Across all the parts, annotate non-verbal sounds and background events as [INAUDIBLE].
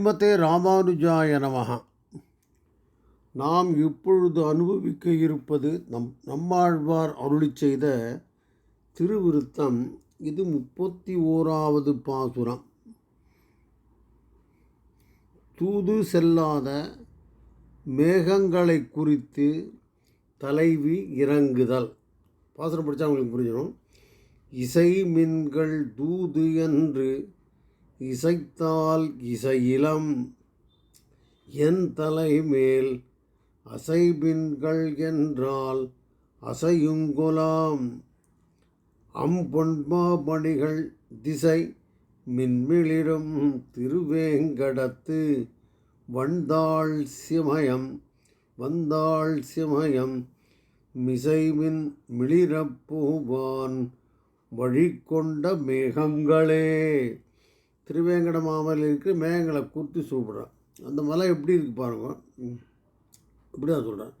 ஸ்ரீமதே ராமானுஜாய நமகா நாம் இப்பொழுது அனுபவிக்க இருப்பது நம் நம்மாழ்வார் அருளி செய்த திருவிருத்தம். இது முப்பத்தி ஓராவது பாசுரம். தூது செல்லாத மேகங்களை குறித்து தலைவி இறங்குதல். பாசுரம் படித்தா உங்களுக்கு புரிஞ்சிடும். இசை மின்கள் தூது என்று இசைத்தால் இசையிலம் என் தலைமேல் அசைபின்கள் என்றால் அசையுங்குலாம் அம்பொன்மாபணிகள் திசை மின்மிளிரும் திருவேங்கடத்து. வந்தாள் சிமயம் வந்தாள் சிமயம் மிசைமின் மிளிரப்பூவான் வழி கொண்ட மேகங்களே. திருவேங்கட மாமலையில் இருக்கிற மேகங்களை குறித்து சூப்பிட்றான் அந்த மலை எப்படி இருக்கு பாருங்க. இப்படி தான் சொல்கிறேன்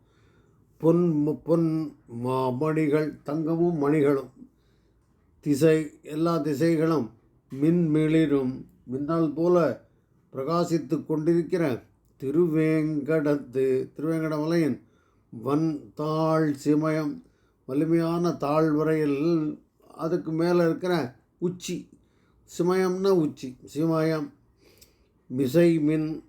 பொன் பொன் மா மணிகள் தங்கமும் மணிகளும் திசை எல்லா திசைகளும் மின்மிளிரும் மின்னல் போல பிரகாசித்து கொண்டிருக்கிற திருவேங்கடத்து திருவேங்கட மலையின் வன் தாழ் சிமயம் வலிமையான தாழ்வரையில் அதுக்கு மேலே இருக்கிற உச்சி சிமயம்னா உச்சி. சிமயம் மிசை மின்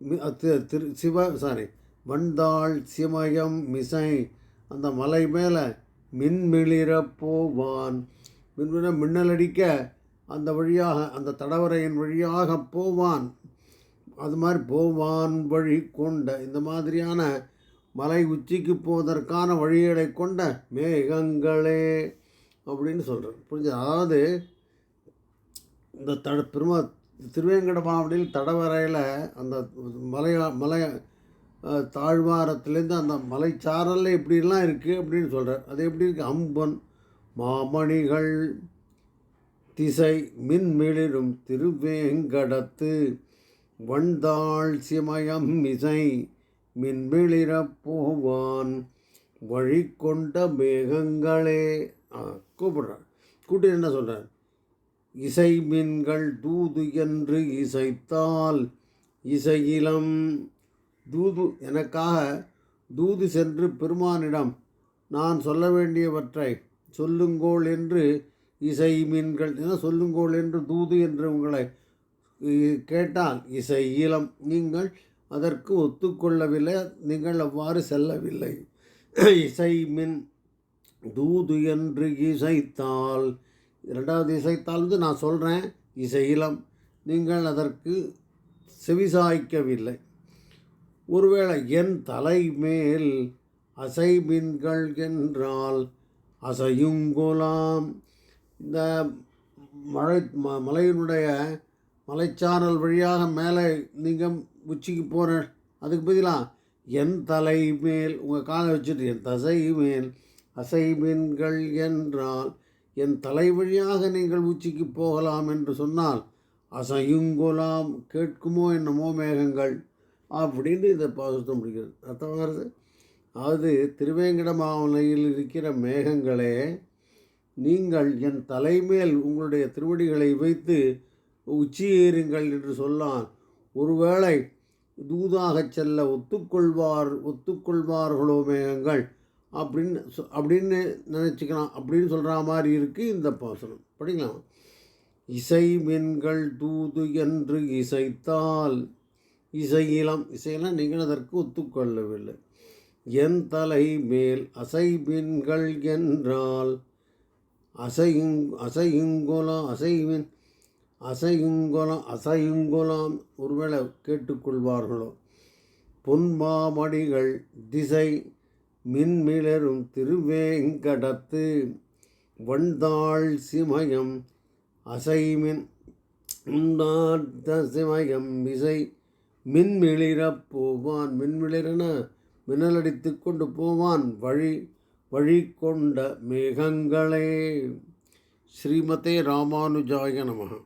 மி- திரு சிவ சாரி வண்டாள் சிமயம் மிசை அந்த மலை மேலே மின்மிளிரப்போவான் மின்மின மின்னலடிக்க அந்த வழியாக அந்த தடவரையின் வழியாக போவான். அது மாதிரி போவான் வழி கொண்ட இந்த மாதிரியான மலை உச்சிக்கு போவதற்கான வழிகளை கொண்ட மேகங்களே அப்படின்னு சொல்கிறேன் புரிஞ்சு அதாவது இந்த தட பெருமா திருவேங்கட மாவட்டியில் தடவரையில் அந்த மலையா மலை தாழ்வாரத்துலேருந்து அந்த மலைச்சாரலில் எப்படிலாம் இருக்குது அப்படின்னு சொல்கிறார் அது எப்படி இருக்குது அம்பன் மாமணிகள் திசை மின்மிளிரும் திருவேங்கடத்து வண்டாள் சிமயம் இசை மின்மிளிரப் போவான் வழி கொண்ட மேகங்களே ஆ, கூப்பிடுறார். கூட்டி என்ன சொல்கிறார் இசை மின்கள் தூது என்று இசைத்தால் இசையிலம். தூது எனக்காக தூது சென்று பெருமானிடம் நான் சொல்ல வேண்டியவற்றை சொல்லுங்கோள் என்று இசை மீன்கள் என சொல்லுங்கோள் என்று தூது என்று உங்களை கேட்டால் இசை இளம் நீங்கள் அதற்கு ஒத்துக்கொள்ளவில்லை நீங்கள் அவ்வாறு செல்லவில்லை. [CLEARS THROAT] இசை மின் தூது என்று இசைத்தால் இரண்டாவது இசைத்தாழ்ந்து நான் சொல்கிறேன் இசையிலம் நீங்கள் அதற்கு செவிசாய்க்கவில்லை. ஒருவேளை என் தலைமேல் அசைமின்கள் என்றால் அசையுங்கோலாம் இந்த மழை ம மலையினுடைய மலைச்சாரல் வழியாக மேலே நீங்கள் உச்சிக்கு போகிற அதுக்கு பதிலாக என் தலை மேல் உங்கள் காலை வச்சுட்டு என் தசை மேல் அசைமீன்கள் என்றால் என் தலை வழியாக நீங்கள் உச்சிக்கு போகலாம் என்று சொன்னால் அசையுங்கொலாம் கேட்குமோ என்னமோ மேகங்கள். அப்படின்னு இதை பாசுத்த முடிகிறது அர்த்தம் வருது? அதாவது திருவேங்கட மாவனையில் இருக்கிற மேகங்களே நீங்கள் என் தலைமேல் உங்களுடைய திருவடிகளை வைத்து உச்சியேறுங்கள் என்று சொல்லான் ஒருவேளை தூதாகச் செல்ல ஒத்துக்கொள்வார் ஒத்துக்கொள்வார்களோ மேகங்கள்? அப்படின்னு சொ- அப்படின்னு நினச்சிக்கலாம் அப்படின்னு சொல்கிற மாதிரி இருக்குது இந்த பாசனம் படிக்கலாம் இசை மின்கள் தூது என்று இசைத்தால் இசையிலம் இசையெல்லாம் நீங்கள் அதற்கு ஒத்துக்கொள்ளவில்லை. என் தலை மேல் அசை மின்கள் என்றால் அசையுங் அசையுங்கொலாம் அசைவின் அசையுங்கொலாம் அசையுங்கொலாம் ஒருவேளை கேட்டுக்கொள்வார்களோ? பொன்மாமடிகள் திசை மின்மிளரும் திருவேங்கடத்து வந்தாள் சிமயம் அசைமின் உண்டார்த்த சிமயம் இசை மின்மிளிரப் போவான். மின்மிளிரன மின்னலடித்து கொண்டு போவான் வழி வழி கொண்ட மேகங்களே. ஸ்ரீமதே ராமானுஜாய நமः.